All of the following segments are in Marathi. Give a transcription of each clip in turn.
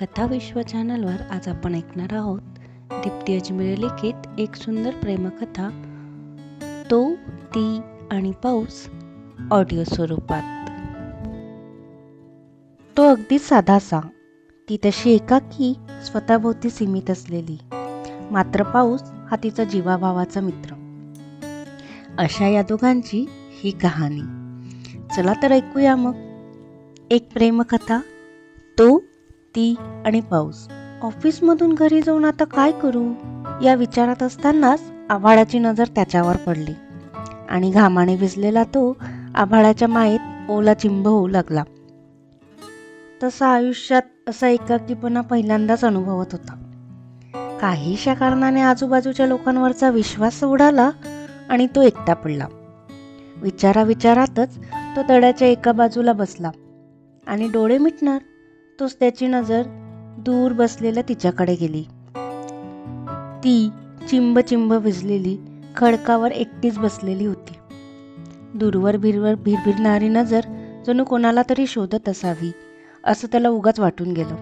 कथा विश्व चॅनलवर आज आपण ऐकणार आहोत दीप्ती अजमेर लिखित एक सुंदर प्रेमकथा तो ती आणि पाऊस ऑडिओ स्वरूपात. तो अगदी साधासा ती तशी एकाकी स्वतःभोवती सीमित असलेली. मात्र पाऊस हा तिचा जीवाभावाचा मित्र. अशा या दोघांची ही कहाणी. चला तर ऐकूया मग. एक प्रेमकथा तो ती आणि पाऊस ऑफिसमधून घरी जाऊन आता काय करू? या विचारात असतानाच आभाळाची नजर त्याच्यावर पडली. आणि घामाने भिजलेला तो आभाळाच्या मायेत ओला चिंब होऊ लागला. तसा आयुष्यात असा एकाकीपणा पहिल्यांदाच अनुभवत होता. काहीशा कारणाने आजूबाजूच्या लोकांवरचा विश्वास उडाला आणि तो एकटा पडला. विचारा विचारातच तो तळ्याच्या एका बाजूला बसला आणि डोळे मिटणार तोच त्याची नजर दूर बसलेल्या तिच्याकडे गेली. ती चिंब चिंब भिजलेली खडकावर एकटीच बसलेली होती. दूरवर भिरवर भिरभिरणारी नजर जणू कोणाला तरी शोधत असावी असं त्याला उगाच वाटून गेलं.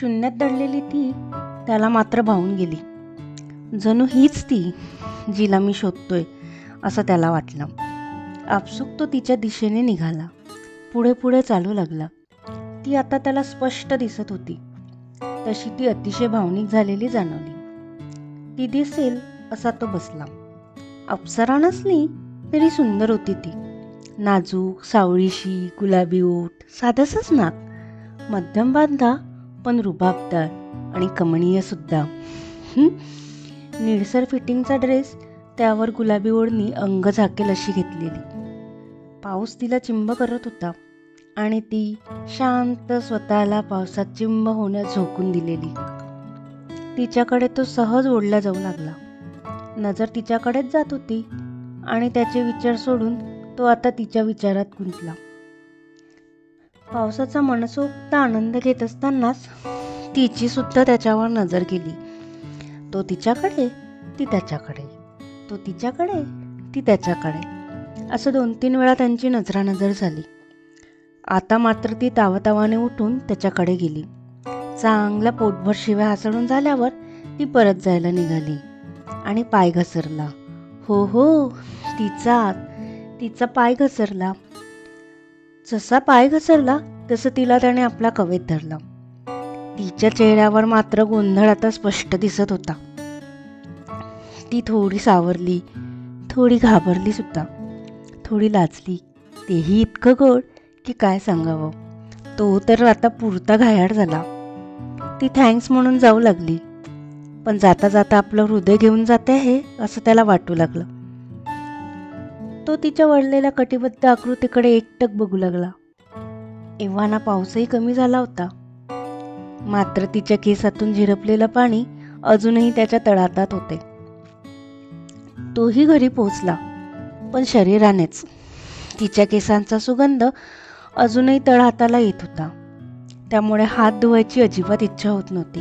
शून्यात दडलेली ती त्याला मात्र भावून गेली. जणू हीच ती जिला मी शोधतोय असं त्याला वाटलं. आपसूक तो तिच्या दिशेने निघाला. पुढे पुढे चालू लागला. ती आता त्याला स्पष्ट दिसत होती. तशी ती अतिशय भावनिक झालेली जाणवली. ती दिसेल असा तो बसला. अप्सरा नसली तरी सुंदर होती ती. नाजूक सावळीशी गुलाबी ओठ साधसच नाक. मध्यम बांधा पण रुबाबदार आणि कमणीय सुद्धा. निळसर फिटिंगचा ड्रेस त्यावर गुलाबी ओढणी अंग झाकेल अशी घेतलेली. पाऊस तिला चिंब करत होता आणि ती शांत स्वतःला पावसात चिंब होण्यास झोकून दिलेली. तिच्याकडे तो सहज ओढला जाऊ लागला. नजर तिच्याकडेच जात होती आणि त्याचे विचार सोडून तो आता तिच्या विचारात गुंतला. पावसाचा मनसोक्त आनंद घेत असतानाच तिची सुद्धा त्याच्यावर नजर गेली तो तिच्याकडे ती त्याच्याकडे तो तिच्याकडे ती त्याच्याकडे. असं दोन तीन वेळा त्यांची नजरानजर झाली. आता मात्र ती तावातावाने उठून त्याच्याकडे गेली. चांगला पोटभर शिव्या हासडून झाल्यावर ती परत जायला निघाली आणि पाय घसरला. हो हो तिचा तिचा पाय घसरला. जसा पाय घसरला तसं तिला त्याने आपला कवेत धरला. तिच्या चेहऱ्यावर मात्र गोंधळ आता स्पष्ट दिसत होता. ती थोडी सावरली थोडी घाबरली सुद्धा. थोडी लाचली तेही इतकं गोड की काय सांगावं? तो तर आता पुरता घायाळ झाला. ती थँक्स म्हणून जाऊ लागली. पण जाता जाता आपलं हृदय घेऊन जाते आहे असं त्याला वाटू लागलं. तो तिच्या वळलेल्या कटिबद्ध आकृतीकडे एकटक बघू लागला. एव्हाना पाऊसही कमी झाला होता. मात्र तिच्या केसातून झिरपलेलं पाणी अजूनही त्याच्या तळातात होते. तोही घरी पोहोचला. पण शरीरानेच. तिच्या केसांचा सुगंध अजूनही तळहाताला येत होता. त्यामुळे हात धुवायची अजिबात इच्छा होत नव्हती.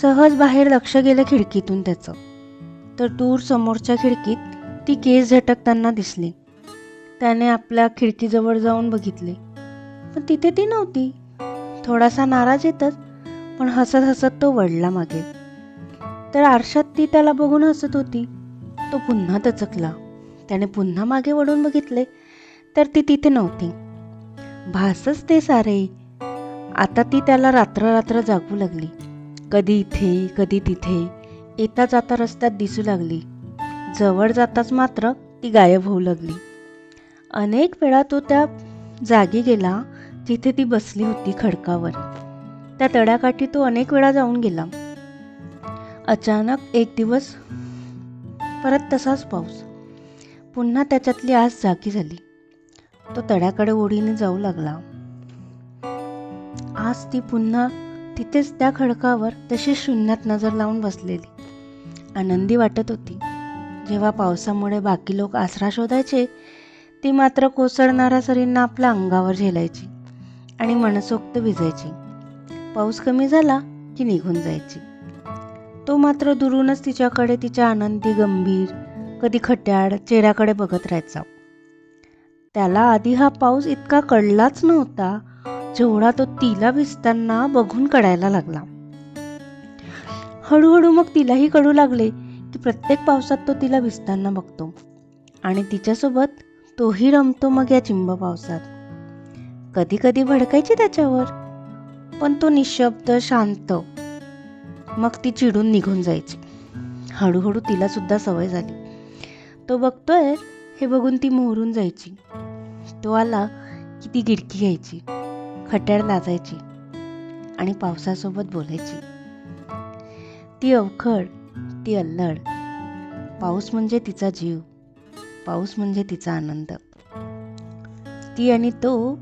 सहज बाहेर लक्ष गेलं खिडकीतून त्याचं. तर दूर समोरच्या खिडकीत ती केस झटकताना दिसली. त्याने आपल्या खिडकीजवळ जाऊन बघितले. पण तिथे ती नव्हती. थोडासा नाराज येतच पण हसत हसत तो वळला मागे. तर आरशात ती त्याला बघून हसत होती. तो पुन्हा तचकला. त्याने पुन्हा मागे वळून बघितले तर ती तिथे नव्हती. भासच ते सारे. आता ती त्याला रात्र रात्र जागू लागली. कधी इथे कधी तिथे. येता जाता रस्त्यात दिसू लागली. जवळ जाताच मात्र ती गायब होऊ लागली. अनेक वेळा तो त्या जागी गेला जिथे ती बसली होती खडकावर. त्या तड्याकाठी तो अनेक वेळा जाऊन गेला. अचानक एक दिवस परत तसाच पाऊस. पुन्हा त्याच्यातली आस जागी झाली. तो तड्याकडे ओढीने जाऊ लागला. आज ती पुन्हा तिथेच त्या खडकावर तशी शून्यात नजर लावून बसलेली. आनंदी वाटत होती. जेव्हा पावसामुळे बाकी लोक आसरा शोधायचे ती मात्र कोसळणाऱ्या सरींना आपल्या अंगावर झेलायची आणि मनसोक्त भिजायची. पाऊस कमी झाला की निघून जायची. तो मात्र दुरूनच तिच्याकडे तिच्या आनंदी गंभीर कधी खट्याळ चेहऱ्याकडे बघत राहायचा. त्याला आधी हा पाऊस इतका कळलाच नव्हता जेवढा तो तिला भिजताना बघून कळायला लागला. हळूहळू मग तिलाही कळू लागले की प्रत्येक पावसात तो तिला भिजताना बघतो आणि तिच्यासोबत तोही रमतो मग या चिंब पावसात. कधी कधी भडकायची त्याच्यावर पण तो निशब्द शांत. मग ती चिडून निघून जायची. हळूहळू तिला सुद्धा सवय झाली. तो बघतोय हे बघून ती मोहरून जायची. तो आला की ती गिरकी घ्यायची खट्याळ लाजायची आणि पावसासोबत बोलायची. ती अवखड ती अल्लड. पाऊस म्हणजे तिचा जीव पाऊस म्हणजे तिचा आनंद. ती आणि तो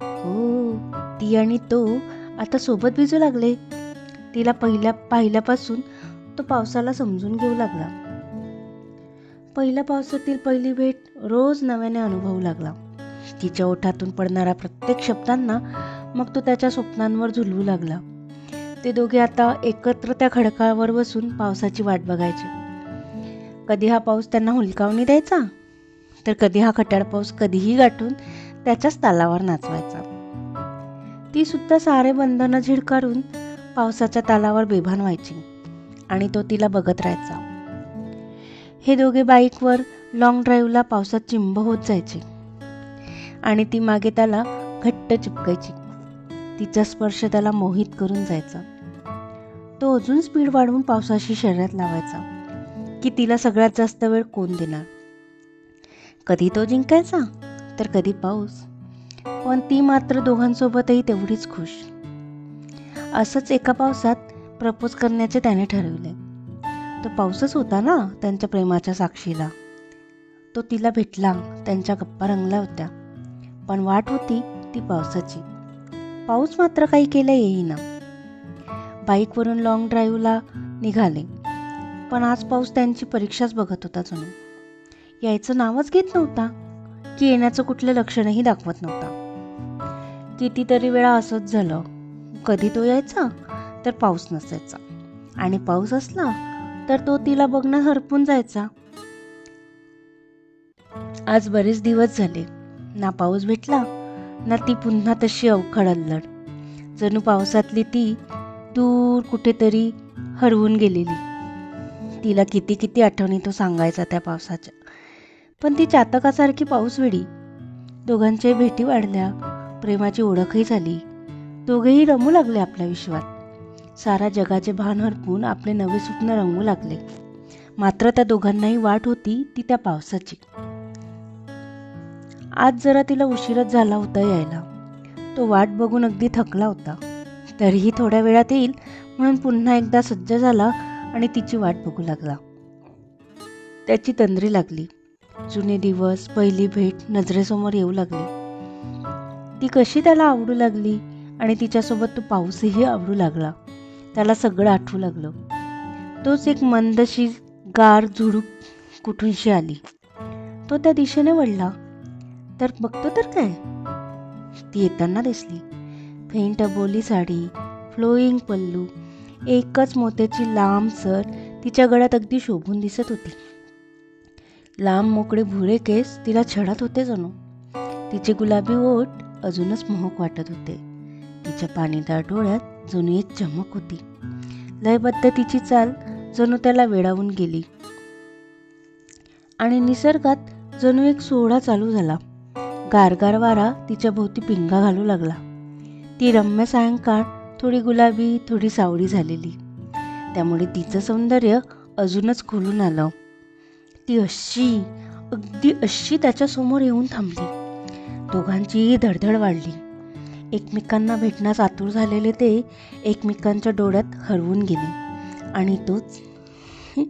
हो ती आणि तो आता सोबत भिजू लागले. तिला पहिल्या पाहिल्यापासून तो पावसाला समजून घेऊ लागला. पहिल्या पावसातील पहिली भेट रोज नव्याने अनुभवू लागला. तिच्या ओठातून पडणाऱ्या प्रत्येक शब्दांना मग तो त्याच्या स्वप्नांवर झुलवू लागला. ते दोघे आता एकत्र त्या खडकावर बसून पावसाची वाट बघायचे. कधी हा पाऊस त्यांना हुलकावणी द्यायचा? तर कधी हा खट्याळ पाऊस कधीही गाठून त्याच्याच तालावर नाचवायचा. ती सुद्धा सारे बंधनं झिडकारून पावसाच्या तालावर बेभान व्हायची आणि तो तिला बघत राहायचा. हे दोघे बाईकवर लॉंग ड्राईव्हला पावसात चिंब होत जायचे. आणि ती मागे त्याला घट्ट चिपकायची. तिचा स्पर्श त्याला मोहित करून जायचा. तो अजून स्पीड वाढवून पावसाशी शरीरात लावायचा की तिला सगळ्यात जास्त वेळ कोण देणार? कधी तो जिंकायचा? तर कधी पाऊस. पण ती मात्र दोघांसोबतही तेवढीच खुश. असंच एका पावसात प्रपोज करण्याचे त्याने ठरवले. तो पाऊसच होता ना त्यांच्या प्रेमाच्या साक्षीला. तो तिला भेटला त्यांच्या गप्पा रंगल्या होत्या. पण वाट होती ती पावसाची. पाऊस मात्र काही केलं येईना. बाईकवरून लॉंग ड्राईव्हला निघाले. पण आज पाऊस त्यांची परीक्षाच बघत होता जणू यायचं नावच घेत नव्हता की येण्याचं कुठलं लक्षणही दाखवत नव्हता. कितीतरी वेळा असंच झालं. कधी तो यायचा तर पाऊस नसायचा. आणि पाऊस असला तर तो तिला बघणं हरपून जायचा. आज बरेच दिवस झाले. ना पाऊस भेटला ना ती पुन्हा तशी अवखळ अल्लड. जणू पावसातली ती दूर कुठेतरी हरवून गेलेली. तिला किती किती आठवणी तो सांगायचा त्या पावसाच्या. पण ती चातकासारखी पाऊस वेळी दोघांच्याही भेटी वाढल्या प्रेमाची ओळखही झाली. दोघेही रमू लागले आपल्या विश्वात. सारा जगाचे भान हरपून आपले नवे स्वप्न रंगू लागले. मात्र त्या दोघांनाही वाट होती ती त्या पावसाची. आज जरा तिला उशीरच झाला होता यायला. तो वाट बघून अगदी थकला होता. तरीही थोड्या वेळात येईल म्हणून पुन्हा एकदा सज्ज झाला आणि तिची वाट बघू लागला. त्याची तंद्री लागली. जुने दिवस पहिली भेट नजरेसमोर येऊ लागली. ती कशी त्याला आवडू लागली आणि तिच्यासोबत तो पाऊसही आवडू लागला. त्याला सगळं आठवू लागलं. तोच एक मंदशी गार झुडूप कुठूनशी आली. तो त्या दिशेने वळला. तर बघतो तर काय? ती येताना दिसली. फेंट अबोली साडी फ्लोईंग पल्लू एकच मोत्याची लांब सर तिच्या गळ्यात अगदी शोभून दिसत होती. लांब मोकळे भुरे केस तिला छळत होते जणू. तिचे गुलाबी ओठ अजूनच मोहक वाटत होते. तिच्या पाणीदार डोळ्यात जणू एक चमक होती. लयबद्ध तिची चाल जणू त्याला वेडावून गेली. आणि निसर्गात जणू एक सोहळा चालू झाला. गारगार वारा तिच्या भोवती पिंगा घालू लागला. ती रम्य सायंकाळ थोडी गुलाबी थोडी सावळी झालेली. त्यामुळे तिचं सौंदर्य अजूनच खुलून आलं. ती अशी अगदी अशी त्याच्यासमोर येऊन थांबली. दोघांचीही धडधड वाढली. एकमेकांना भेटण्यास आतुर झालेले ते एकमेकांच्या डोळ्यात हरवून गेले. आणि तोच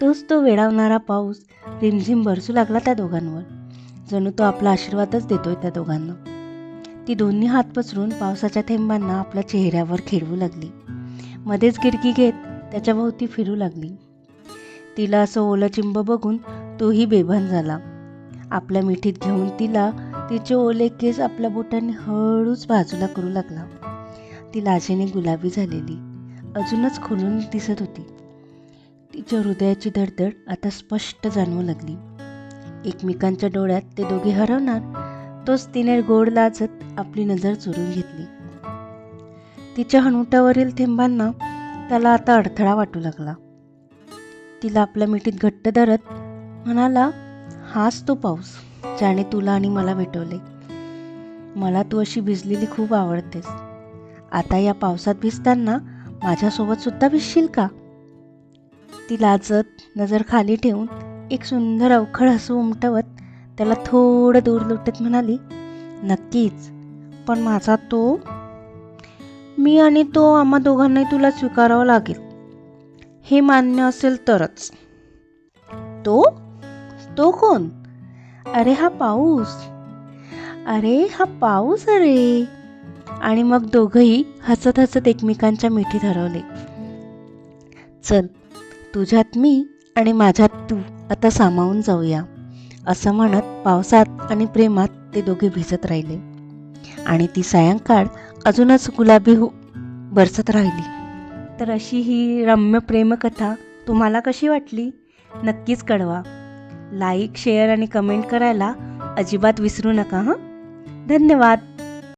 तोच तो वेडावणारा पाऊस रिमझिम बरसू लागला त्या दोघांवर. जणू तो आपला आशीर्वादच देतोय त्या दोघांना. ती दोन्ही हात पसरून पावसाच्या थेंबांना आपल्या चेहऱ्यावर खेळवू लागली. मध्येच गिरकी घेत त्याच्या भोवती फिरू लागली. तिला असं ओलं चिंब बघून तोही बेभान झाला. आपल्या मिठीत घेऊन तिला तिचे ओले केस आपल्या बोटाने हळूच बाजूला करू लागला. ती लाजेने गुलाबी झालेली अजूनच खुलून दिसत होती. तिच्या हृदयाची धडधड आता स्पष्ट जाणवू लागली. एकमेकांच्या डोळ्यात ते दोघे हरवणार तोच तिने गोड लाजत आपली नजर चोरून घेतली. तिच्या हनुटावरील थेंबांना त्याला आता अडथळा वाटू लागला. तिला आपल्या मिठीत घट्ट धरत म्हणाला हाच तो पाऊस. ज्याने तुला आणि मला भेटवले मला तू अशी भिजलेली खूप आवडतेस. आता या पावसात भिजताना माझ्यासोबत सुद्धा भिजशील का? ती लाजत नजर खाली ठेवून एक सुंदर अवखळ हसू उमटवत त्याला थोडं दूर लुटत म्हणाली नक्कीच पण माझा तो मी आणि तो आम्हा दोघांनाही तुला स्वीकारावं लागेल. हे मान्य असेल तरच. तो? तो कोण? अरे हा पाऊस. अरे हा पाऊस अरे. आणि मग दोघंही हसत हसत एकमेकांच्या मिठी हरवले चल तुझ्यात मी आणि माझ्यात तू आता सामावून जाऊया असं म्हणत पावसात आणि प्रेमात ते दोघे भिजत राहिले. आणि ती सायंकाळ अजूनच गुलाबी हो बरसत राहिली. तर अशी ही रम्य प्रेमकथा तुम्हाला कशी वाटली? नक्कीच कळवा. लाईक शेअर आणि कमेंट करायला अजिबात विसरू नका हां? धन्यवाद.